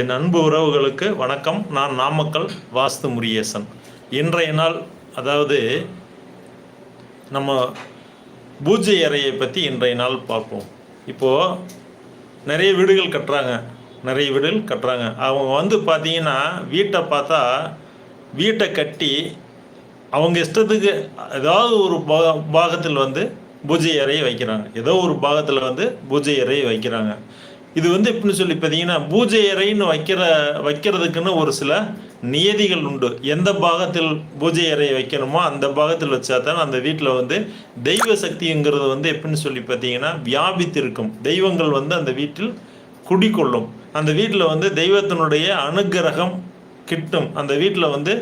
என் அன்பு உறவுகளுக்கு வணக்கம். நான் நாமக்கல் வாஸ்து முரியேசன் இன்றைய நாள் அதாவது நம்ம பூஜை அறையை பற்றி இன்றைய நாள் பார்ப்போம். இப்போது நிறைய வீடுகள் கட்டுறாங்க. நிறைய வீடுகள் கட்டுறாங்க. அவங்க வந்து பார்த்தீங்கன்னா வீட்டை பார்த்தா வீட்டை கட்டி அவங்க இஷ்டத்துக்கு ஏதாவது ஒரு பாகத்தில் வந்து பூஜை அறையை வைக்கிறாங்க. ஏதோ ஒரு பாகத்தில் வந்து பூஜை அறையை வைக்கிறாங்க. இது வந்து எப்படின்னு சொல்லி பார்த்தீங்கன்னா பூஜை அறைன்னு வைக்கிற வைக்கிறதுக்குன்னு ஒரு சில நியதிகள் உண்டு. எந்த பாகத்தில் பூஜை அறையை வைக்கணுமோ அந்த பாகத்தில் வச்சா தான் அந்த வீட்டில் வந்து தெய்வ சக்திங்கிறது வந்து எப்படின்னு சொல்லி பார்த்தீங்கன்னா வியாபித்திருக்கும். தெய்வங்கள் வந்து அந்த வீட்டில் குடிக்கொள்ளும் அந்த வீட்டில் வந்து தெய்வத்தினுடைய அனுக்கிரகம் கிட்டும். அந்த வீட்டில் வந்து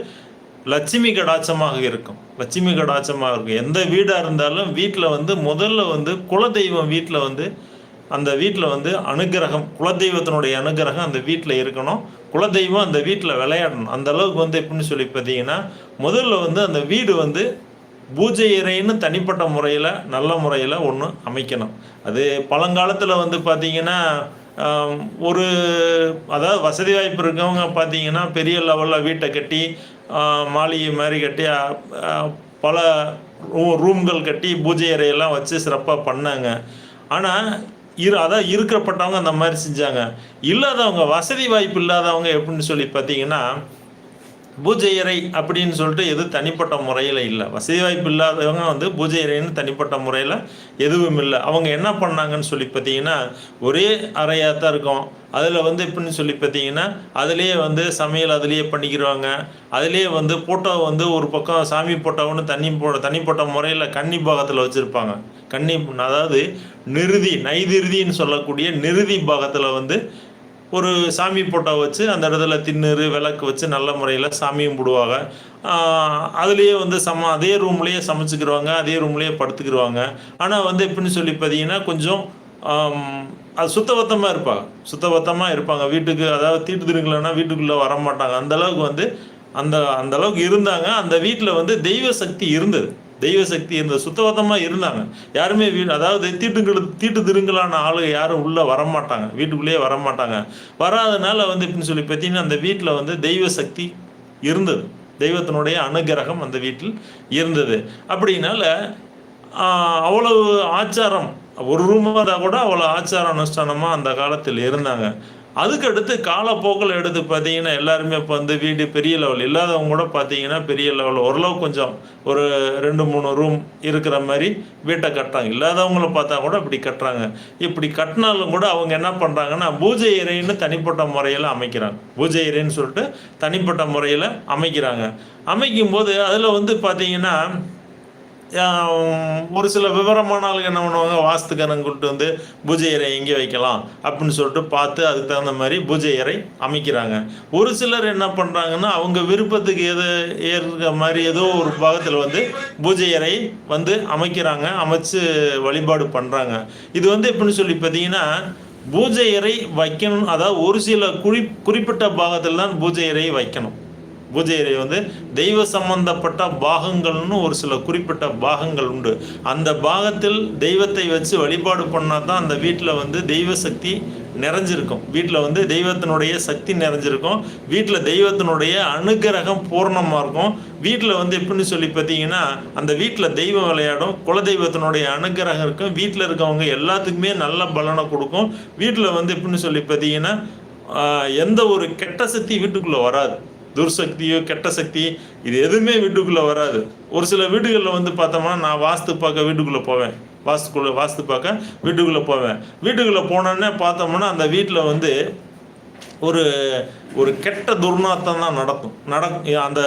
லட்சுமி கடாட்சமாக இருக்கும். லட்சுமி கடாட்சமாக இருக்கும். எந்த வீடாக இருந்தாலும் வீட்டில் வந்து முதல்ல வந்து குலதெய்வம் வீட்டில் வந்து அந்த வீட்டில் வந்து அனுகிரகம் குலதெய்வத்தினுடைய அனுகிரகம் அந்த வீட்டில் இருக்கணும். குலதெய்வம் அந்த வீட்டில் விளையாடணும். அந்த அளவுக்கு வந்து எப்படின்னு சொல்லி பார்த்தீங்கன்னா முதல்ல வந்து அந்த வீடு வந்து பூஜை இறைன்னு தனிப்பட்ட முறையில் நல்ல முறையில் ஒன்று அமைக்கணும். அது பழங்காலத்தில் வந்து பார்த்தீங்கன்னா ஒரு அதாவது வசதி வாய்ப்பு இருக்கவங்க பார்த்தீங்கன்னா பெரிய லெவலில் வீட்டை கட்டி மாளிகை மாதிரி கட்டி பல ரூ- ரூம்கள் கட்டி பூஜை அறையெல்லாம் வச்சு சிறப்பாக பண்ணாங்க. ஆனால் இரு அதான் இருக்கப்பட்டவங்க அந்த மாதிரி செஞ்சாங்க. இல்லாதவங்க வசதி வாய்ப்பு இல்லாதவங்க எப்படின்னு சொல்லி பார்த்தீங்கன்னா பூஜை அறை அப்படின்னு சொல்லிட்டு எது தனிப்பட்ட முறையில் இல்லை. வசதி வாய்ப்பு இல்லாதவங்க வந்து பூஜை அறைன்னு தனிப்பட்ட முறையில் எதுவும் இல்லை. அவங்க என்ன பண்ணாங்கன்னு சொல்லி பார்த்தீங்கன்னா ஒரே அறையாக தான் இருக்கும். அதில் வந்து எப்படின்னு சொல்லி பார்த்தீங்கன்னா அதுலேயே வந்து சமையல் அதுலேயே பண்ணிக்கிறாங்க அதுலேயே வந்து ஃபோட்டோ வந்து ஒரு பக்கம் சாமி போட்டோன்னு தண்ணி போ தனிப்பட்ட முறையில் கன்னி பாகத்தில் வச்சுருப்பாங்க. கன்னி அதாவது நிறுதி நைதிருதின்னு சொல்லக்கூடிய நிறுதி பாகத்தில் வந்து ஒரு சாமி போட்டோ வச்சு அந்த இடத்துல திண்ணூறு விளக்கு வச்சு நல்ல முறையில் சாமியும் போடுவாங்க. அதுலேயே வந்து சம அதே ரூம்லேயே சமைச்சுக்கிடுவாங்க அதே ரூம்லேயே படுத்துக்கிடுவாங்க ஆனால் வந்து எப்படின்னு சொல்லி பார்த்தீங்கன்னா கொஞ்சம் அது சுத்தபத்தமாக இருப்பாங்க. சுத்தபத்தமாக இருப்பாங்க. வீட்டுக்கு அதாவது தீட்டு திருங்கலன்னா வீட்டுக்குள்ளே வர மாட்டாங்க அந்த அளவுக்கு வந்து அந்த அந்தளவுக்கு இருந்தாங்க. அந்த வீட்டில் வந்து தெய்வ சக்தி இருந்தது. தெய்வ சக்தி இருந்த சுத்தபத்தமாக இருந்தாங்க. யாருமே வீ அதாவது தீட்டுங்கள் தீட்டு திருங்கலான ஆளுங்க யாரும் உள்ளே வரமாட்டாங்க. வீட்டுக்குள்ளேயே வரமாட்டாங்க. வராதனால வந்து எப்படின்னு சொல்லி பார்த்தீங்கன்னா அந்த வீட்டில் வந்து தெய்வ சக்தி இருந்தது. தெய்வத்தினுடைய அனுகிரகம் அந்த வீட்டில் இருந்தது. அப்படின்னால அவ்வளவு ஆச்சாரம் ஒரு ரூமாக இருந்தால் கூட அவ்வளோ ஆச்சார அனுஷ்டானமாக அந்த காலத்தில் இருந்தாங்க. அதுக்கடுத்து காலப்போக்கில் எடுத்து பார்த்தீங்கன்னா எல்லாருமே இப்போ வந்து வீடு பெரிய லெவல் இல்லாதவங்க கூட பார்த்தீங்கன்னா பெரிய லெவல் ஓரளவு கொஞ்சம் ஒரு ரெண்டு மூணு ரூம் இருக்கிற மாதிரி வீட்டை கட்டுறாங்க. இல்லாதவங்கள பார்த்தா கூட இப்படி கட்டுறாங்க. இப்படி கட்டினாலும் கூட அவங்க என்ன பண்ணுறாங்கன்னா பூஜை இறைன்னு தனிப்பட்ட முறையில் அமைக்கிறாங்க. பூஜை இறைன்னு சொல்லிட்டு தனிப்பட்ட முறையில் அமைக்கிறாங்க. அமைக்கும் போது அதில் வந்து பார்த்தீங்கன்னா ஒரு சில விவரமான ஆளுங்க என்ன பண்ணுவாங்க? வாஸ்துக்கரன் கூப்பிட்டு வந்து பூஜை அறை எங்கே வைக்கலாம் அப்படின்னு சொல்லிட்டு பார்த்து அதுக்கு தகுந்த மாதிரி பூஜை அறை அமைக்கிறாங்க. ஒரு சிலர் என்ன பண்ணுறாங்கன்னா அவங்க விருப்பத்துக்கு எது ஏற்ற மாதிரி ஏதோ ஒரு பாகத்தில் வந்து பூஜை அறை வந்து அமைக்கிறாங்க அமைச்சு வழிபாடு பண்ணுறாங்க இது வந்து எப்படின்னு சொல்லி பார்த்தீங்கன்னா பூஜை அறை வைக்கணும் அதாவது ஒரு சில குறி குறிப்பிட்ட பாகத்தில் தான் பூஜை அறை வைக்கணும். பூஜை அறை வந்து தெய்வ சம்பந்தப்பட்ட பாகங்கள்னு ஒரு சில குறிப்பிட்ட பாகங்கள் உண்டு. அந்த பாகத்தில் தெய்வத்தை வச்சு வழிபாடு பண்ணால் தான் அந்த வீட்டில் வந்து தெய்வ சக்தி நிறைஞ்சிருக்கும். வீட்டில் வந்து தெய்வத்தினுடைய சக்தி நிறைஞ்சிருக்கும். வீட்டில் தெய்வத்தினுடைய அனுகிரகம் பூர்ணமாக இருக்கும். வீட்டில் வந்து எப்படின்னு சொல்லி பார்த்தீங்கன்னா அந்த வீட்டில் தெய்வம் விளையாடும் குலதெய்வத்தினுடைய அனுகிரகம் இருக்கும். வீட்டில் இருக்கவங்க எல்லாத்துக்குமே நல்ல பலனை கொடுக்கும். வீட்டில் வந்து எப்படின்னு சொல்லி பார்த்தீங்கன்னா எந்த ஒரு கெட்ட சக்தி வீட்டுக்குள்ளே வராது. துர்சக்தியோ கெட்ட சக்தி இது எதுவுமே வீட்டுக்குள்ளே வராது. ஒரு சில வீடுகளில் வந்து பார்த்தோம்னா நான் வாஸ்து பார்க்க வீட்டுக்குள்ளே போவேன். வாஸ்துக்குள்ளே வாஸ்து பார்க்க வீட்டுக்குள்ளே போவேன். வீட்டுக்குள்ளே போனோன்னே பார்த்தோம்னா அந்த வீட்டில் வந்து ஒரு ஒரு கெட்ட துர்நாத்தம் தான் நடக்கும். நடக்கும் அந்த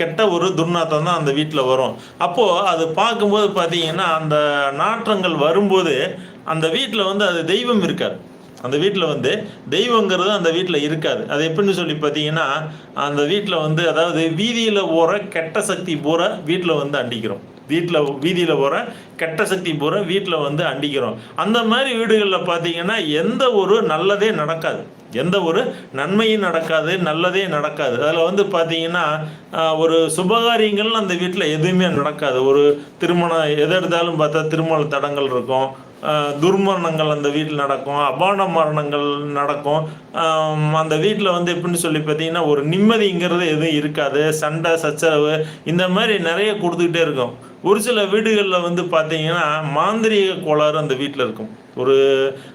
கெட்ட ஒரு துர்நாத்தம் தான் அந்த வீட்டில் வரும். அப்போது அது பார்க்கும்போது பார்த்தீங்கன்னா அந்த நாற்றங்கள் வரும்போது அந்த வீட்டில் வந்து அது தெய்வம் இருக்காது. அந்த வீட்டில் வந்து தெய்வங்கிறது அந்த வீட்டில் இருக்காது. அது எப்படின்னு சொல்லி பார்த்தீங்கன்னா அந்த வீட்டில் வந்து அதாவது வீதியில் போகிற கெட்ட சக்தி பூரா வீட்டில் வந்து அண்டிக்கிறோம். வீட்டில் வீதியில் போகிற கெட்ட சக்தி பூரா வீட்டில் வந்து அண்டிக்கிறோம். அந்த மாதிரி வீடுகளில் பார்த்தீங்கன்னா எந்த ஒரு நல்லதே நடக்காது. எந்த ஒரு நன்மையும் நடக்காது நல்லதே நடக்காது. அதில் வந்து பார்த்தீங்கன்னா ஒரு சுபகாரியங்கள் அந்த வீட்டில் எதுவுமே நடக்காது. ஒரு திருமணம் எதை எடுத்தாலும் பார்த்தா திருமண தடங்கள் இருக்கும். துர்மரணங்கள் அந்த வீட்டில் நடக்கும் அபான மரணங்கள் நடக்கும். அந்த வீட்டில் வந்து எப்படின்னு சொல்லி பார்த்தீங்கன்னா ஒரு நிம்மதிங்கிறது எதுவும் இருக்காது. சண்டை சச்சரவு இந்த மாதிரி நிறைய கொடுத்துக்கிட்டே இருக்கும். ஒரு சில வீடுகளில் வந்து பார்த்தீங்கன்னா மாந்திரீக கோளாறு அந்த வீட்டில் இருக்கும். ஒரு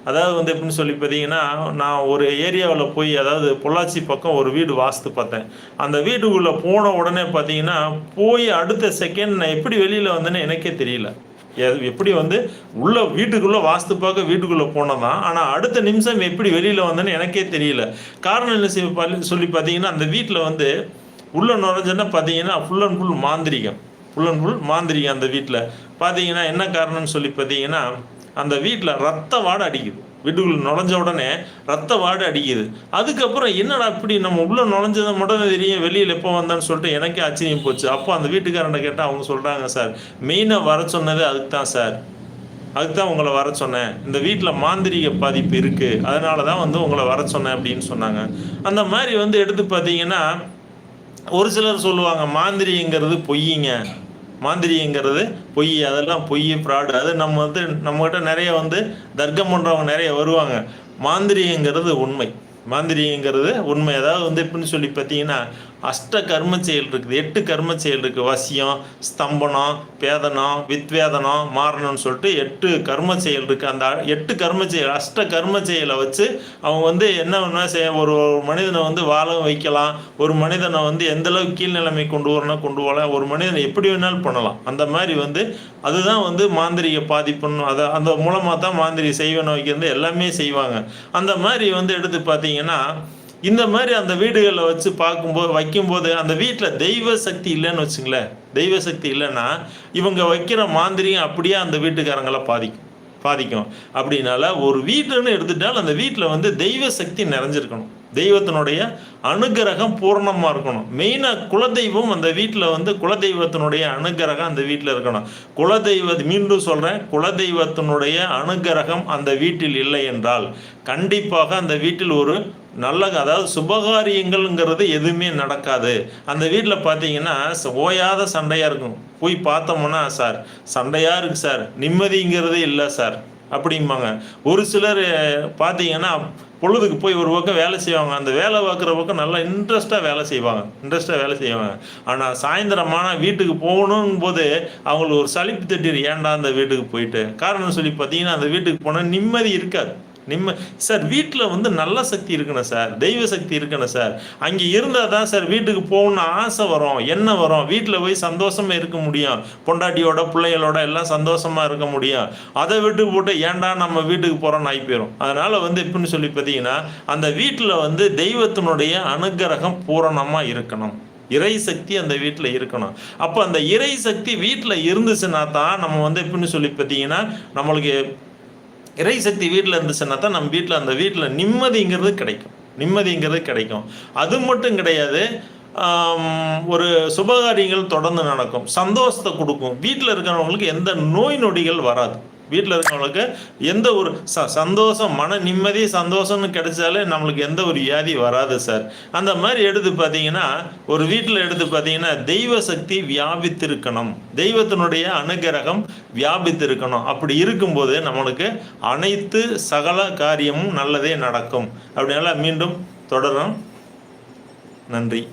அதாவது வந்து எப்படின்னு சொல்லி பார்த்தீங்கன்னா நான் ஒரு ஏரியாவில் போய் அதாவது பொள்ளாச்சி பக்கம் ஒரு வீடு வாஸ்து பார்த்தேன். அந்த வீட்டுக்குள்ளே போன உடனே பார்த்தீங்கன்னா போய் அடுத்த செகண்ட் நான் எப்படி வெளியில் வந்தேன்னு எனக்கே தெரியல. எப்படி வந்து உள்ள வீட்டுக்குள்ளே வாஸ்து பார்க்க வீட்டுக்குள்ளே போனதான் ஆனால் அடுத்த நிமிஷம் எப்படி வெளியில் வந்தேன்னு எனக்கே தெரியல. காரணம் என்ன செய்ய பள்ளி- சொல்லி பார்த்தீங்கன்னா அந்த வீட்டில் வந்து உள்ள நுழைஞ்சோன்னா பார்த்தீங்கன்னா ஃபுல் அண்ட் ஃபுல் மாந்திரிகம். ஃபுல் அண்ட் ஃபுல் மாந்திரிகம் அந்த வீட்டில் பார்த்தீங்கன்னா என்ன காரணம்னு சொல்லி பார்த்தீங்கன்னா அந்த வீட்டில் ரத்த வாடை அடிக்குது. வீட்டுக்குள்ள நுழைஞ்ச உடனே ரத்த வாடு அடிக்குது. அதுக்கப்புறம் என்னடா இப்படி நம்ம உள்ளே நுழைஞ்சதை மட்டும் தெரியும் வெளியில் எப்போ வந்தான்னு சொல்லிட்டு எனக்கே ஆச்சரியம் போச்சு. அப்போ அந்த வீட்டுக்காரன்ட்ட கேட்டால் அவங்க சொல்கிறாங்க சார் மெயினாக வர சொன்னது அதுக்கு தான் சார். அதுக்கு தான் உங்களை வர சொன்னேன். இந்த வீட்டில் மாந்திரிக பாதிப்பு இருக்குது அதனால தான் வந்து உங்களை வர சொன்னேன் அப்படின்னு சொன்னாங்க. அந்த மாதிரி வந்து எடுத்து பார்த்தீங்கன்னா ஒரு சிலர் சொல்லுவாங்க மாந்திரிங்கிறது பொய்யுங்க மாந்திரிங்கிறது பொய் அதெல்லாம் பொய் ஃப்ராடு அது நம்ம வந்து நம்மகிட்ட நிறைய வந்து தர்க்கம் பண்ணுறவங்க நிறைய வருவாங்க. மாந்திரியங்கிறது உண்மை. மாந்திரிகங்கிறது உண்மை. அதாவது வந்து எப்படின்னு சொல்லி பார்த்தீங்கன்னா அஷ்ட கர்ம செயல் இருக்குது. எட்டு கர்ம செயல் இருக்குது வசியம் ஸ்தம்பனம் பேதனம் வித்வேதனம் மாறணும்னு சொல்லிட்டு எட்டு கர்ம செயல் இருக்குது அந்த எட்டு கர்ம செயல் அஷ்ட கர்ம செயலை வச்சு அவங்க வந்து என்ன வேணா செய்ய ஒரு ஒரு மனிதனை வந்து வாழ வைக்கலாம். ஒரு மனிதனை வந்து எந்தளவுக்கு கீழ்நிலைமை கொண்டு வரணும் கொண்டு வரலாம் ஒரு மனிதனை எப்படி வேணாலும் பண்ணலாம். அந்த மாதிரி வந்து அதுதான் வந்து மாந்திரிக பாதிப்புன்னு அதை அந்த மூலமாக தான் மாந்திரி செய்வன வைக்கிறது எல்லாமே செய்வாங்க. அந்த மாதிரி வந்து எடுத்து பார்த்தீங்கன்னா இந்த மாதிரி அந்த வீடுகளில் வச்சு பார்க்கும்போது வைக்கும்போது அந்த வீட்டில் தெய்வ சக்தி இல்லைன்னு வச்சுங்களேன். தெய்வ சக்தி இல்லைன்னா இவங்க வைக்கிற மாந்திரியம் அப்படியே அந்த வீட்டுக்காரங்களை பாதிக்கும் பாதிக்கும். அப்படின்னால ஒரு வீட்டுன்னு எடுத்துட்டால் அந்த வீட்டில் வந்து தெய்வ சக்தி நிறைஞ்சிருக்கணும். தெய்வத்தினுடைய அனுகிரகம் பூர்ணமாக இருக்கணும். மெயினாக குலதெய்வம் அந்த வீட்டில் வந்து குலதெய்வத்தினுடைய அனுகிரகம் அந்த வீட்டில் இருக்கணும். குலதெய்வ மீண்டும் சொல்கிறேன் குலதெய்வத்தினுடைய அனுகிரகம் அந்த வீட்டில் இல்லை என்றால் கண்டிப்பாக அந்த வீட்டில் ஒரு நல்ல அதாவது சுபகாரியங்கள்ங்கிறது எதுவுமே நடக்காது. அந்த வீட்டில் பார்த்தீங்கன்னா ஓயாத சண்டையாக இருக்கும். போய் பார்த்தோம்னா சார் சண்டையாக இருக்குது சார். நிம்மதிங்கிறதே இல்லை சார். அப்படிம்பாங்க. ஒரு சிலர் பார்த்தீங்கன்னா பொழுதுக்கு போய் ஒரு பக்கம் வேலை செய்வாங்க. அந்த வேலை பார்க்குற பக்கம் நல்லா இன்ட்ரெஸ்ட்டாக வேலை செய்வாங்க. இன்ட்ரெஸ்ட்டாக வேலை செய்வாங்க. ஆனால் சாயந்தரமான வீட்டுக்கு போகணும் போது அவங்களுக்கு ஒரு சலிப்பு தட்டிடு. ஏன்டா அந்த வீட்டுக்கு போயிட்டு? காரணம் சொல்லி பார்த்தீங்கன்னா அந்த வீட்டுக்கு போனால் நிம்மதி இருக்காது. நிம்ம சார் வீட்டில் வந்து நல்ல சக்தி இருக்கணும் சார். தெய்வ சக்தி இருக்கணும் சார். அங்கே இருந்தால் தான் சார் வீட்டுக்கு போகணும்னு ஆசை வரும் என்ன வரும். வீட்டில் போய் சந்தோஷமாக இருக்க முடியும். பொண்டாட்டியோட பிள்ளைகளோட எல்லாம் சந்தோஷமாக இருக்க முடியும். அதை விட்டு போட்டு ஏன்டா நம்ம வீட்டுக்கு போகிறோம்னு ஆகி போயிடும் அதனால் வந்து எப்படின்னு சொல்லி பார்த்தீங்கன்னா அந்த வீட்டில் வந்து தெய்வத்தினுடைய அனுகிரகம் பூரணமாக இருக்கணும். இறை சக்தி அந்த வீட்டில் இருக்கணும். அப்போ அந்த இறை சக்தி வீட்டில் இருந்துச்சுன்னா தான் நம்ம வந்து எப்படின்னு சொல்லி பார்த்தீங்கன்னா நம்மளுக்கு இறை சக்தி வீட்டில் இருந்துச்சுன்னா தான் நம்ம வீட்டில் அந்த வீட்டில் நிம்மதிங்கிறது கிடைக்கும். நிம்மதிங்கிறது கிடைக்கும். அது மட்டும் கிடையாது ஒரு சுபகாரியங்கள் தொடர்ந்து நடக்கும். சந்தோஷத்தை கொடுக்கும். வீட்டில் இருக்கிறவங்களுக்கு எந்த நோய் நொடிகள் வராது. வீட்டில் இருக்கவங்களுக்கு எந்த ஒரு ச சந்தோஷம் மன நிம்மதி சந்தோஷம்னு கிடைச்சாலே நம்மளுக்கு எந்த ஒரு வியாதி வராது சார். அந்த மாதிரி எடுத்து பார்த்தீங்கன்னா ஒரு வீட்டில் எடுத்து பார்த்தீங்கன்னா தெய்வ சக்தி வியாபித்திருக்கணும். தெய்வத்தினுடைய அனுகிரகம் வியாபித்திருக்கணும். அப்படி இருக்கும்போது நம்மளுக்கு அனைத்து சகல காரியமும் நல்லதே நடக்கும். அப்படினால மீண்டும் தொடரும் நன்றி.